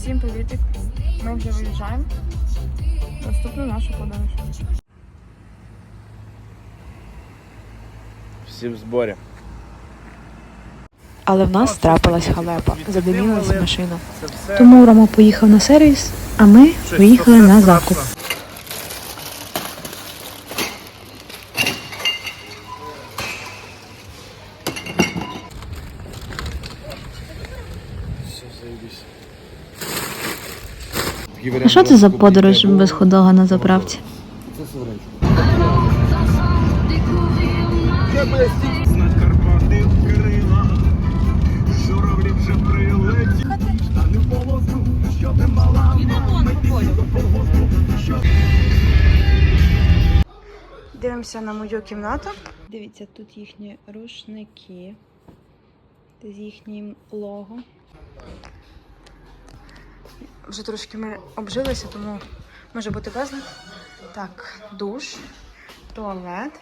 Всім привітик. Ми вже виїжджаємо. Наступну нашу подорож. Всі в зборі. Але в нас трапилась халепа, задимілася машина. Тому Рома поїхав на сервіс, а ми виїхали на закуп. А що це за подорож без ходога на заправці? Це Дивимося на мою кімнату. Дивіться, тут їхні рушники з їхнім лого. Вже трошки ми обжилися, тому може бути безлад. Так, душ, туалет.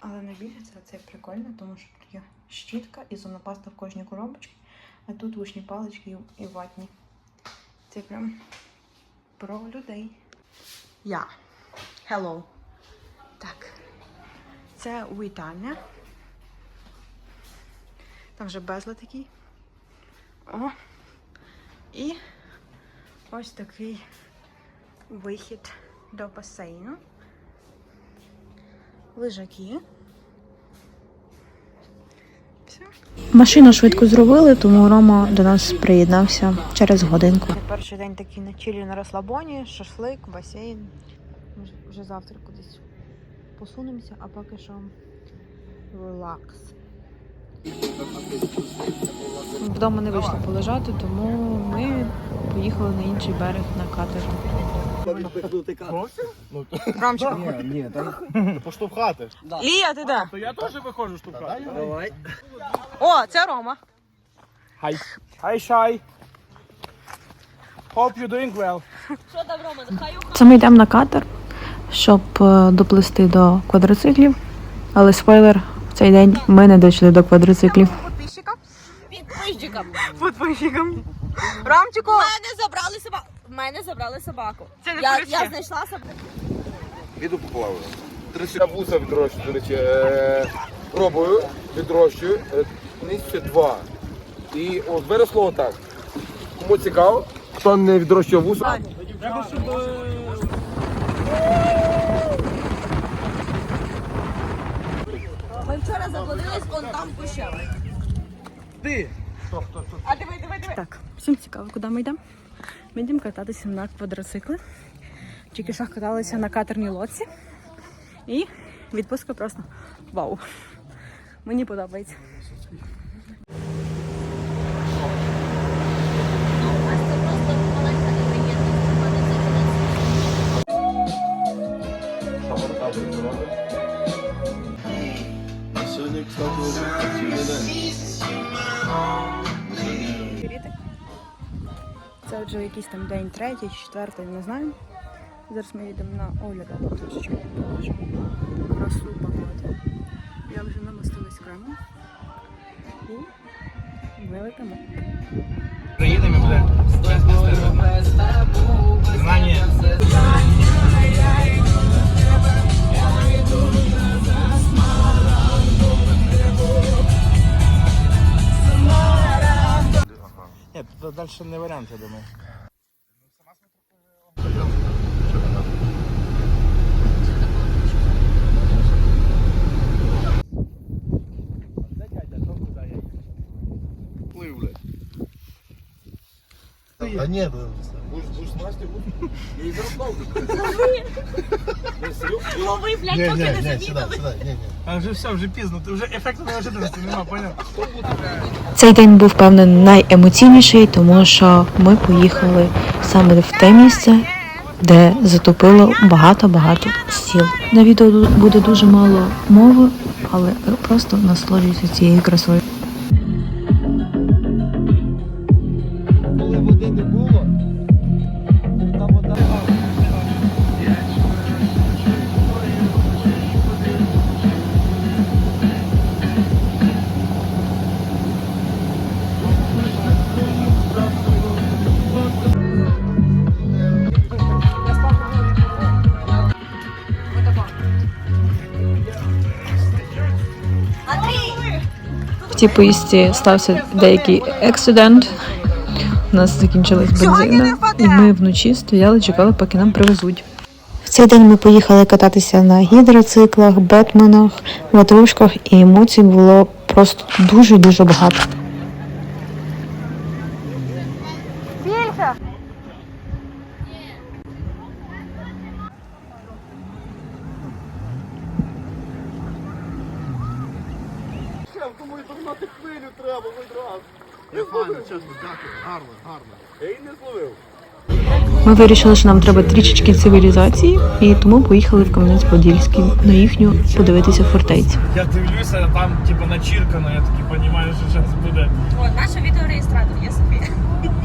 Але найбільше це, це прикольно, тому що тут є щітка і зубна паста в кожній коробочці, а тут вушні палички і- ватні. Це прям про людей. Я. Hello. Так. Це вітальня. Там вже безлад такий. О. І ось такий вихід до басейну. Лежаки. Все. Машину швидко зробили, тому Рома до нас приєднався через годинку. Це перший день такий на чилі на розслабоні, шашлик, басейн. Ми вже завтра кудись посунемося, а поки що релакс. Вдома не вийшло полежати, тому ми поїхали на інший берег на катер. Ні, ні, там поштовхати. Лія, ти де? То я теж виходжу штовхати. Давай. О, це Рома. Hi. Hi, Shy. Hope you're doing well. Це ми йдемо на катер, щоб е, доплисти до квадроциклів. Але спойлер, цей день ми не дійшли до квадроциклів. Підписчикам? Підписчикам. Підписчикам. Ромчику! Мене забрали собаку. Мене забрали собаку. Це не Я, я знайшла собаку. Піду поплаваю. Тричі вуса відрощую, до речі. Е, пробую, відрощую. Е, Місяці два. І от виросло отак. Кому цікаво, хто не відрощує вуса. Ми вчора заблудились, он там кущем. Ти. А диви, диви, диви. Так, всім цікаво, куди ми йдемо. Ми йдемо кататися на квадроцикли. Тільки що каталися на катерній лодці. І відпустка просто вау. Мені подобається. Це вже якийсь там день третій, четвертий, не знаю. Зараз ми їдемо на огляд, а тут трошечки покажу красу погоду. Я вже намастилась кремом. І ми летимо. Приїдемо, блядь. Знання. Тут далі не варіант, я думаю. Плив. А ні, будеш, будеш? Я її зароблав. Лови, блядь, поки не замітили. А вже все, вже пізно, ти вже ефекту неожиданності нема, поняв? Цей день був певно найемоційніший, тому що ми поїхали саме в те місце, де затопило багато-багато сіл. На відео буде дуже мало мови, але просто насолоджуйтесь цією красою. Цій поїздці стався деякий ексидент. У нас закінчилась бензина, і ми вночі стояли, чекали, поки нам привезуть. В цей день ми поїхали кататися на гідроциклах, бетменах, ватрушках, і емоцій було просто дуже-дуже багато. Думаю, догнати хвилю треба раз. Я файно, чесно, дякую. Гарно, гарно. Я її не зловив. Ми вирішили, що нам треба трішечки цивілізації, і тому поїхали в Кам'янець-Подільський на їхню подивитися фортецю. Я дивлюся, там типу начіркано, я такий розумію, що зараз буде. От, наша відеореєстратор, я Софія.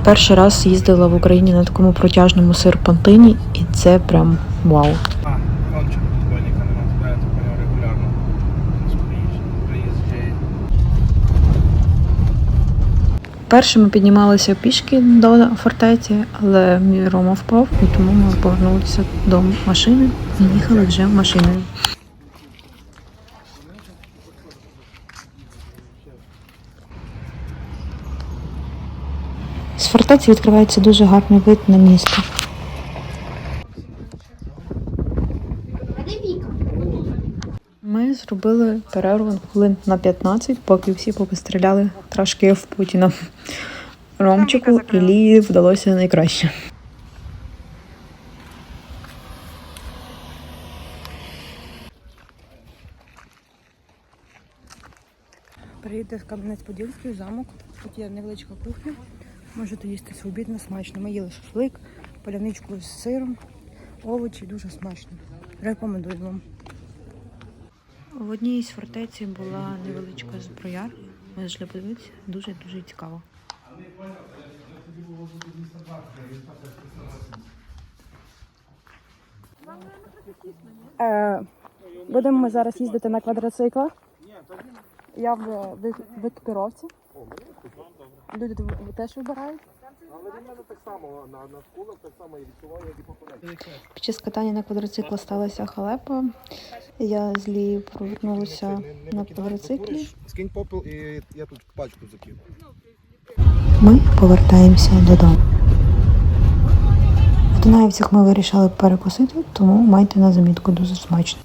Перший раз їздила в Україні на такому протяжному серпантині, і це прям вау. Перше ми піднімалися пішки до фортеці, але мій Рома впав, і тому ми повернулися до машини і їхали вже машиною. З фортеці відкривається дуже гарний вид на місто. Ми зробили перерву хвилин на 15, поки всі попостріляли трошки в Путіна. Ромчику і Лії вдалося найкраще. Приїдете в Кам'янець-Подільський замок. Тут є невеличка кухня. Можете їсти свобідно, смачно. Ми їли шашлик, поляничку з сиром, овочі дуже смачно. Рекомендую вам. В одній із фортеці була невеличка зброярня. Ми зайшли подивитися, дуже дуже цікаво. Е, будемо ми зараз їздити на квадроциклах. Я в, в екіпіровці. Люди теж вибирають. Але він мене так само на, на так само я відчуваю, як і попередньо. Під час катання на квадроциклу сталася халепа. Я з Лією повернулася на квадроциклі. Скинь попел і я тут пачку закину. Ми повертаємося додому. В Дунаївцях ми вирішили перекусити, тому майте на замітку дуже смачно.